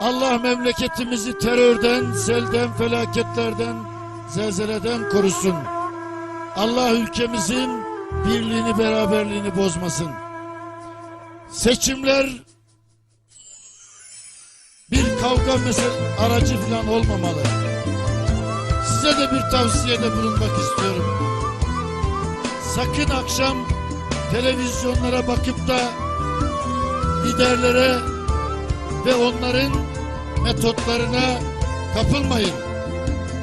Allah memleketimizi terörden, selden, felaketlerden, zelzeleden korusun. Allah ülkemizin birliğini, beraberliğini bozmasın. Seçimler bir kavga mesele aracı falan olmamalı. Size de bir tavsiyede bulunmak istiyorum. Sakın akşam televizyonlara bakıp da liderlere ve onların metotlarına kapılmayın.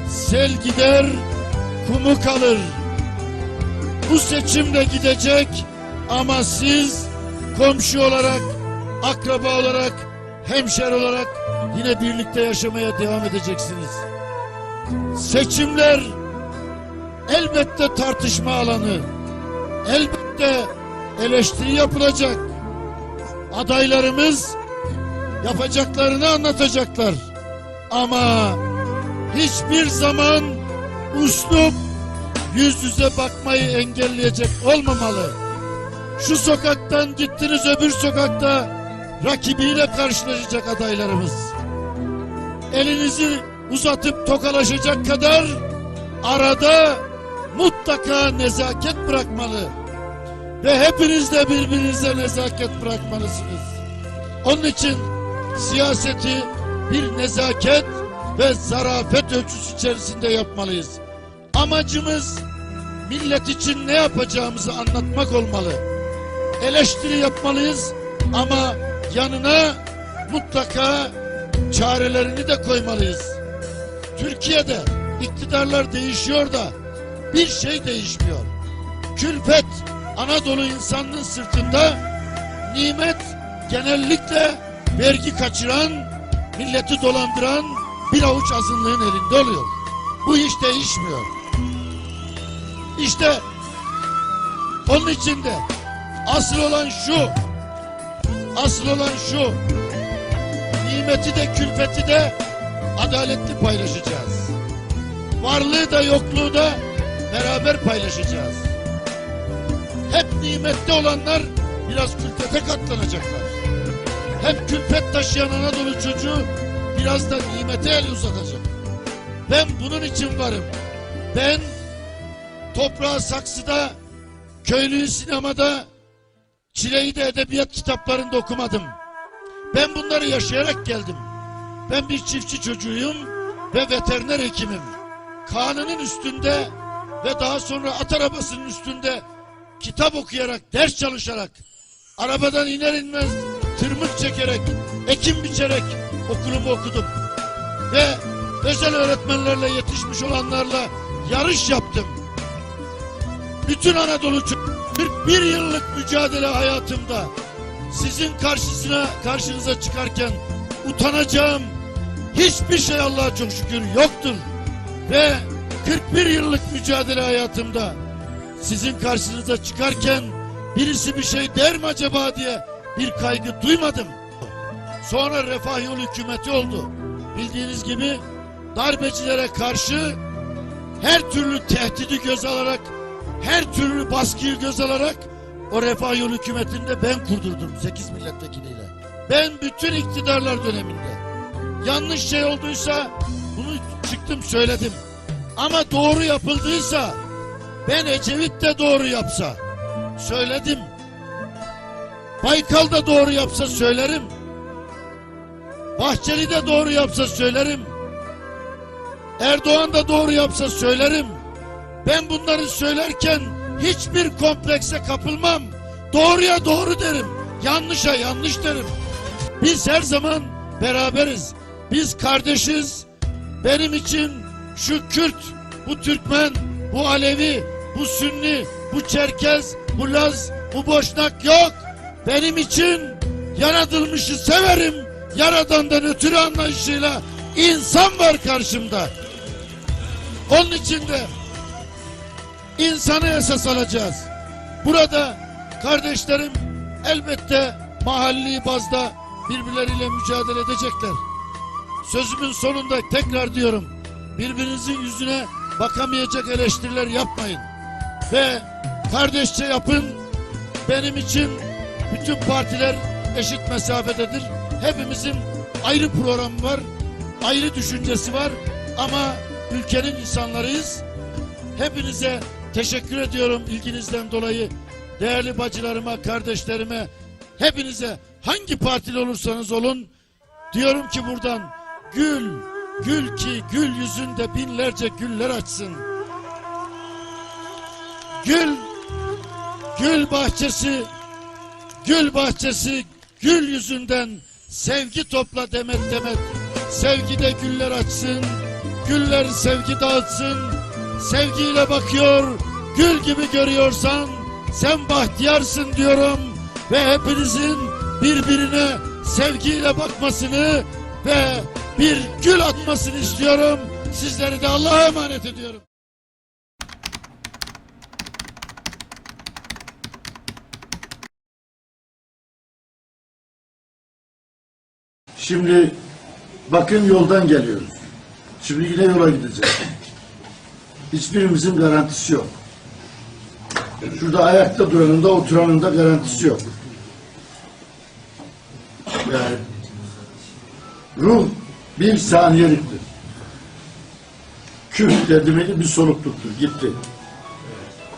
Sel gider, kumu kalır. Bu seçim de gidecek ama siz komşu olarak, akraba olarak, hemşer olarak yine birlikte yaşamaya devam edeceksiniz. Seçimler elbette tartışma alanı, elbette eleştiri yapılacak. Adaylarımız yapacaklarını anlatacaklar. Ama hiçbir zaman uslup yüz yüze bakmayı engelleyecek olmamalı. Şu sokaktan gittiniz öbür sokakta rakibiyle karşılaşacak adaylarımız. Elinizi uzatıp tokalaşacak kadar arada mutlaka nezaket bırakmalı. Ve hepiniz de birbirinize nezaket bırakmalısınız. Onun için siyaseti bir nezaket ve zarafet ölçüsü içerisinde yapmalıyız. Amacımız millet için ne yapacağımızı anlatmak olmalı. Eleştiri yapmalıyız ama yanına mutlaka çarelerini de koymalıyız. Türkiye'de iktidarlar değişiyor da bir şey değişmiyor. Külfet Anadolu insanının sırtında nimet genellikle vergi kaçıran, milleti dolandıran bir avuç azınlığın elinde oluyor. Bu iş değişmiyor. İşte onun için de asıl olan şu, asıl olan şu, nimeti de külfeti de adaletli paylaşacağız. Varlığı da yokluğu da beraber paylaşacağız. Hep nimette olanlar biraz külfete katlanacaklar. Hep külfet taşıyan Anadolu çocuğu biraz da nimete el uzatacak. Ben bunun için varım. Ben toprağı saksıda, köylüyü sinemada, çileyi de edebiyat kitaplarında okumadım. Ben bunları yaşayarak geldim. Ben bir çiftçi çocuğuyum ve veteriner hekimim. Kanının üstünde ve daha sonra at arabasının üstünde kitap okuyarak, ders çalışarak, arabadan iner inmez tırmık çekerek, ekim biçerek okulumu okudum. Ve özel öğretmenlerle yetişmiş olanlarla yarış yaptım. Bütün Anadolu ço- 41 yıllık mücadele hayatımda sizin karşısına karşınıza çıkarken utanacağım hiçbir şey Allah'a çok şükür yoktur. Ve 41 yıllık mücadele hayatımda sizin karşınıza çıkarken birisi bir şey der mi acaba diye bir kaygı duymadım. Sonra Refah Yol hükümeti oldu. Bildiğiniz gibi darbecilere karşı her türlü tehdidi göz alarak, her türlü baskıyı göz alarak o Refah Yol hükümetinde ben kurdurdum 8 milletvekiliyle. Ben bütün iktidarlar döneminde yanlış şey olduysa bunu çıktım söyledim. Ama doğru yapıldıysa ben Ecevit de doğru yapsa söyledim. Baykal da doğru yapsa söylerim. Bahçeli de doğru yapsa söylerim. Erdoğan da doğru yapsa söylerim. Ben bunları söylerken hiçbir komplekse kapılmam. Doğruya doğru derim. Yanlışa yanlış derim. Biz her zaman beraberiz. Biz kardeşiz. Benim için şu Kürt, bu Türkmen, bu Alevi, bu Sünni, bu Çerkez, bu Laz, bu Boşnak yok. Benim için yaratılmışı severim. Yaradandan ötürü anlayışıyla insan var karşımda. Onun için de insanı esas alacağız. Burada kardeşlerim elbette mahalli bazda birbirleriyle mücadele edecekler. Sözümün sonunda tekrar diyorum. Birbirinizin yüzüne bakamayacak eleştiriler yapmayın. Ve kardeşçe yapın. Benim için bütün partiler eşit mesafededir. Hepimizin ayrı programı var, ayrı düşüncesi var ama ülkenin insanlarıyız. Hepinize teşekkür ediyorum ilginizden dolayı. Değerli bacılarıma, kardeşlerime, hepinize hangi partili olursanız olun diyorum ki buradan gül, gül ki gül yüzünde binlerce güller açsın. Gül, gül bahçesi, gül bahçesi, gül yüzünden sevgi topla demet demet. Sevgide güller açsın, güller sevgi dağıtsın. Sevgiyle bakıyor, gül gibi görüyorsan sen bahtiyarsın diyorum. Ve hepinizin birbirine sevgiyle bakmasını ve bir gül atmasını istiyorum. Sizleri de Allah'a emanet ediyorum. Şimdi bakın yoldan geliyoruz. Şimdi yine yola gideceğiz. Hiçbirimizin garantisi yok. Şurada ayakta duranın da oturanın da garantisi yok. Yani ruh bir saniyeliktir. Küf dedi mi bir solukluktur. Gitti.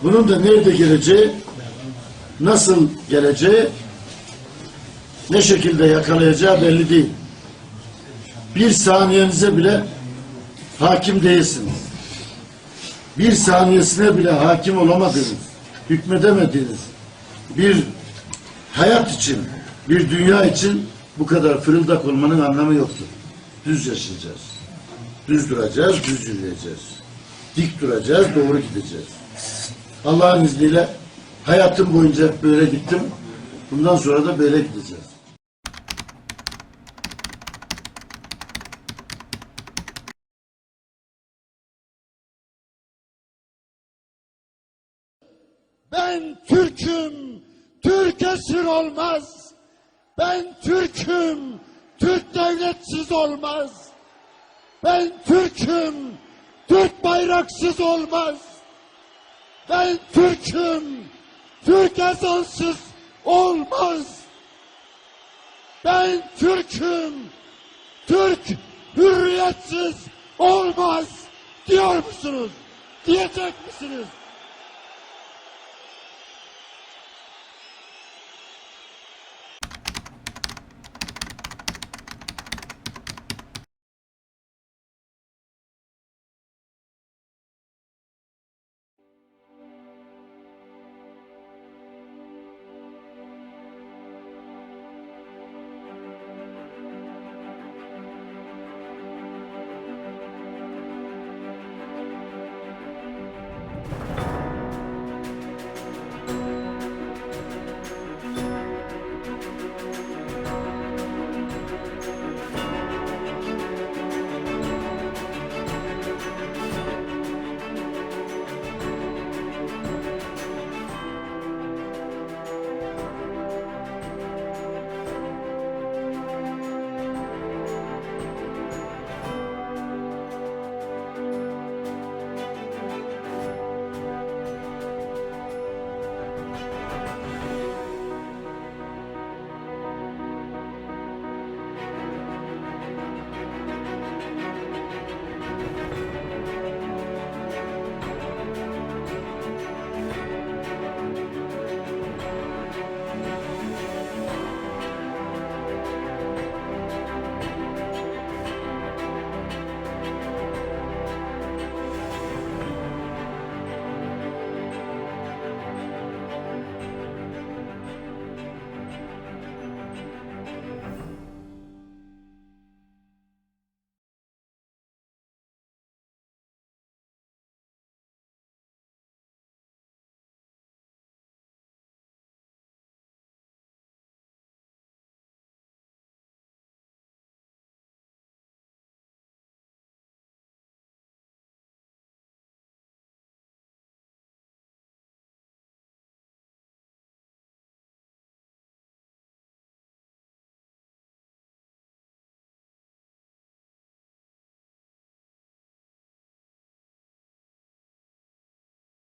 Bunun da nerede geleceği, nasıl geleceği ne şekilde yakalayacağı belli değil. Bir saniyenize bile hakim değilsiniz. Bir saniyesine bile hakim olamadığınız, hükmedemediğiniz bir hayat için, bir dünya için bu kadar fırıldak olmanın anlamı yoktur. Düz yaşayacağız. Düz duracağız, düz yürüyeceğiz. Dik duracağız, doğru gideceğiz. Allah'ın izniyle hayatım boyunca hep böyle gittim. Bundan sonra da böyle gideceğiz. Ben Türk'üm, Türk esir olmaz. Ben Türk'üm, Türk devletsiz olmaz. Ben Türk'üm, Türk bayraksız olmaz. Ben Türk'üm, Türk ezansız olmaz. Ben Türk'üm, Türk hürriyetsiz olmaz diyor musunuz? Diyecek misiniz?